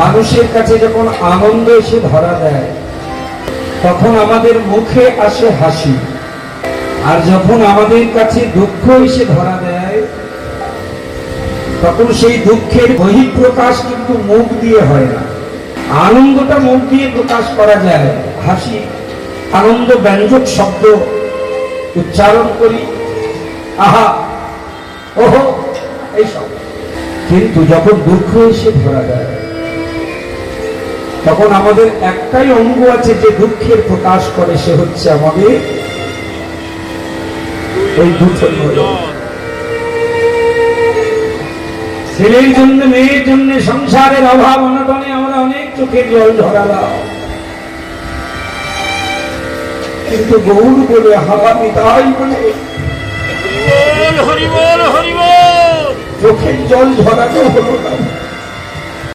মানুষের কাছে যখন আনন্দ এসে ধরা দেয়, তখন আমাদের মুখে আসে হাসি। আর যখন আমাদের কাছে দুঃখ এসে ধরা দেয়, তখন সেই দুঃখের বহিঃপ্রকাশ কিন্তু মুখ দিয়ে হয় না। আনন্দটা মুখ দিয়ে প্রকাশ করা যায়। হাসি, আনন্দ ব্যঞ্জক শব্দ উচ্চারণ করি, আহা, ওহো, এইসব। কিন্তু যখন দুঃখ এসে ধরা দেয় তখন আমাদের একটাই অঙ্গ আছে যে দুঃখের প্রকাশ করে সে হচ্ছে আমাদের ওই ছেলের জন্য মেয়ের জন্য সংসারের অভাব অনটনে আমরা অনেক চোখের জল ঝরালাম কিন্তু গৌর বলে হাওয়া নিতাই বলে? চোখের জল ঝরানো হলো না।